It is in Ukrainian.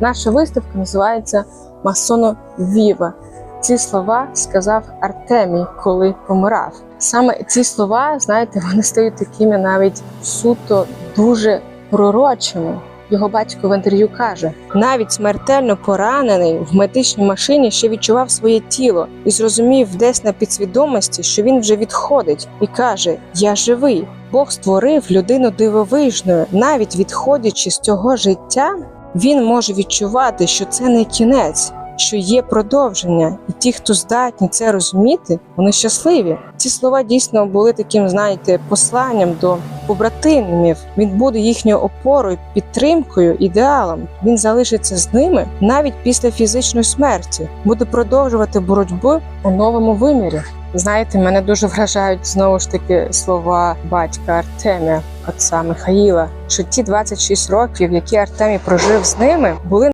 Наша виставка називається Масоно Віва. Ці слова сказав Артемій, коли помирав. Саме ці слова, знаєте, вони стають такими навіть суто дуже пророчими. Його батько в інтерв'ю каже: навіть смертельно поранений в медичній машині ще відчував своє тіло і зрозумів десь на підсвідомості, що він вже відходить, і каже: Я живий. Бог створив людину дивовижною, навіть відходячи з цього життя, він може відчувати, що це не кінець, що є продовження, і ті, хто здатні це розуміти, вони щасливі. Ці слова дійсно були таким, знаєте, посланням до побратимів. Він буде їхньою опорою, підтримкою, ідеалом. Він залишиться з ними навіть після фізичної смерті, буде продовжувати боротьбу у новому вимірі. Знаєте, мене дуже вражають знову ж таки слова батька Артемія, отця Михаїла, що ті 26 років, які Артемій прожив з ними, були